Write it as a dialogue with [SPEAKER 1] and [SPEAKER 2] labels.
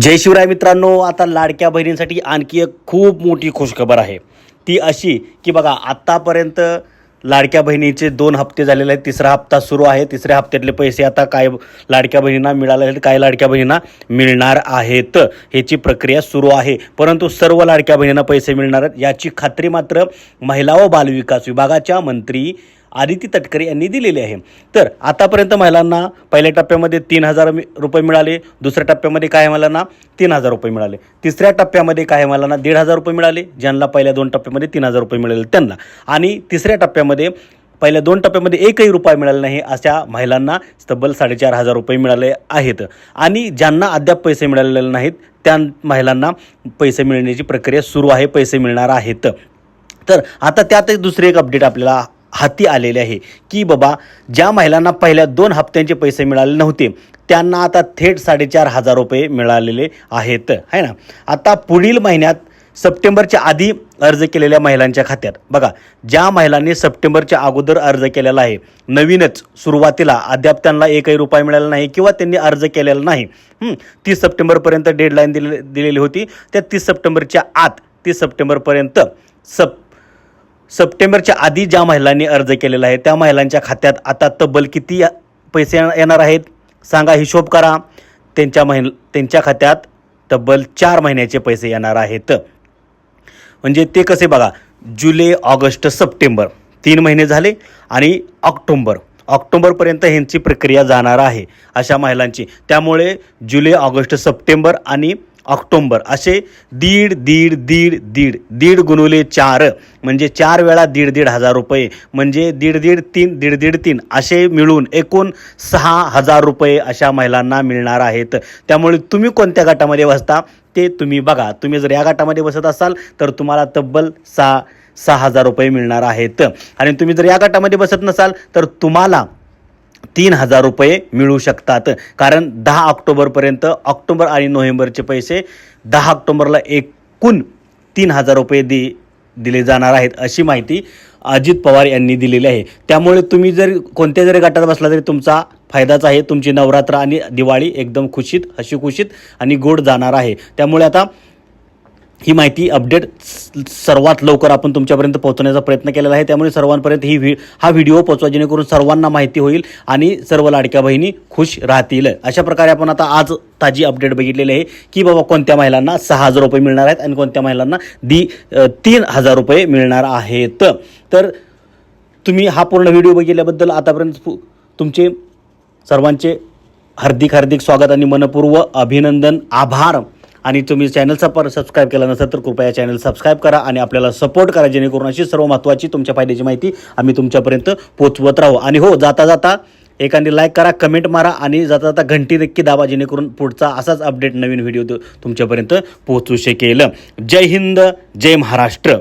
[SPEAKER 1] जय शिवराय मित्रांनो आता लाडक्या बहिणींसाठी आणखी एक खूप मोठी खुशखबर आहे. ती अशी की बघा आत्तापर्यंत लाडक्या बहिणीचे दोन हप्ते झालेले आहेत. तिसरा हप्ता सुरू आहे. तिसऱ्या हप्त्यातले पैसे आता काय लाडक्या बहिणींना मिळाले आहेत काय लाडक्या बहिणींना मिळणार आहेत ह्याची प्रक्रिया सुरू आहे. परंतु सर्व लाडक्या बहिणींना पैसे मिळणार आहेत. याची खात्री मात्र महिला व बालविकास विभागाच्या मंत्री आदिती तटकरे यांनी दिलेली आहे. तर आतापर्यंत महिलांना पहिल्या टप्प्यामध्ये तीन हजार रुपये मिळाले दुसऱ्या टप्प्यामध्ये काय महिलांना तीन हजार रुपये मिळाले. तिसऱ्या टप्प्यामध्ये काय महिलांना दीड हजार रुपये मिळाले ज्यांना पहिल्या दोन टप्प्यामध्ये तीन हजार रुपये मिळाले त्यांना. आणि तिसऱ्या टप्प्यामध्ये पहिल्या दोन टप्प्यामध्ये एकही रुपया मिळाला नाही अशा महिलांना तब्बल साडेचार हजार रुपये मिळाले आहेत. आणि ज्यांना अद्याप पैसे मिळालेले नाहीत त्या महिलांना पैसे मिळण्याची प्रक्रिया सुरू आहे पैसे मिळणार आहेत. तर आता त्यातच दुसरी एक अपडेट आपल्याला हाती आलेले आहे की बाबा ज्या महिलांना पहिल्या दोन हप्त्यांचे पैसे मिळाले नव्हते त्यांना आता थेट साडेचार हजार रुपये मिळालेले आहेत. है ना? आता पुढील महिन्यात सप्टेंबरच्या आधी अर्ज केलेल्या महिलांच्या खात्यात. बघा ज्या महिलांनी सप्टेंबरच्या अगोदर अर्ज केलेला आहे नवीनच सुरुवातीला अद्याप त्यांना एकही रुपये मिळाला नाही किंवा त्यांनी अर्ज केलेला नाही तीस सप्टेंबरपर्यंत डेडलाईन दिले दिलेली होती. त्या तीस सप्टेंबरच्या आत तीस सप्टेंबरपर्यंत सप सप्टेंबरच्या आधी ज्या महिलांनी अर्ज केलेला आहे त्या महिलांच्या खात्यात आता तब्बल किती पैसे येणार आहेत सांगा हिशोब करा. त्यांच्या महिल त्यांच्या खात्यात तब्बल चार महिन्याचे पैसे येणार आहेत. म्हणजे ते कसे बघा जुलै ऑगस्ट सप्टेंबर तीन महिने झाले आणि ऑक्टोंबर. ऑक्टोंबरपर्यंत ह्यांची प्रक्रिया जाणार आहे अशा महिलांची. त्यामुळे जुलै ऑगस्ट सप्टेंबर आणि ऑक्टोंबर. असे दीड दीड दीड दीड दीड गुणुले चार. म्हणजे चार वेळा दीड दीड हजार रुपये. म्हणजे दीड दीड तीन दीड दीड तीन. असे मिळून एकूण सहा हजार रुपये अशा महिलांना मिळणार आहेत. त्यामुळे तुम्ही कोणत्या गटामध्ये बसता ते तुम्ही बघा. तुम्ही जर या गटामध्ये बसत असाल तर तुम्हाला तब्बल सहा सहा हजार रुपये मिळणार आहेत. आणि तुम्ही जर या गटामध्ये बसत नसाल तर तुम्हाला तीन हजार रुपये मिळू शकतात. कारण दहा ऑक्टोबरपर्यंत ऑक्टोबर आणि नोव्हेंबरचे पैसे दहा ऑक्टोबरला एकूण तीन हजार रुपये दि दिले जाणार आहेत अशी माहिती अजित पवार यांनी दिलेली आहे. त्यामुळे तुम्ही जर कोणत्या जरी गटात बसला तरी तुमचा फायदाच आहे. तुमची नवरात्र आणि दिवाळी एकदम खुशीत हशीखुशीत आणि गोड जाणार आहे. त्यामुळे आता ही माहिती अपडेट स- सर्वात लवकर आपण तुमच्यापर्यंत पोहोचवण्याचा प्रयत्न केलेला आहे. त्यामुळे सर्वांपर्यंत ही व्हि हा व्हिडिओ पोचवा जेणेकरून सर्वांना माहिती होईल आणि सर्व लाडक्या बहिणी खुश राहतील. अशा प्रकारे आपण आता आज ताजी अपडेट बघितलेली आहे की बाबा कोणत्या महिलांना सहा हजार रुपये मिळणार आहेत आणि कोणत्या महिलांना दी तीन हजार रुपये मिळणार आहेत. तर तुम्ही हा पूर्ण व्हिडिओ बघितल्याबद्दल आतापर्यंत पु- तुमचे सर्वांचे हार्दिक हार्दिक स्वागत आणि मनपूर्व अभिनंदन आभार. आणि तुम्ही चॅनलचा पर सबस्क्राईब केला नसेल तर कृपया चॅनल सबस्क्राईब करा आणि आपल्याला सपोर्ट करा जेणेकरून अशी सर्व महत्त्वाची तुमच्या फायद्याची माहिती आम्ही तुमच्यापर्यंत पोचवत राहू. आणि हो जाता जाता एखादी लाईक करा कमेंट मारा आणि जाता जाता घंटी नक्की दाबा जेणेकरून पुढचा असाच अपडेट नवीन व्हिडिओ तुमच्यापर्यंत पोहोचू शकेल. जय हिंद जय महाराष्ट्र.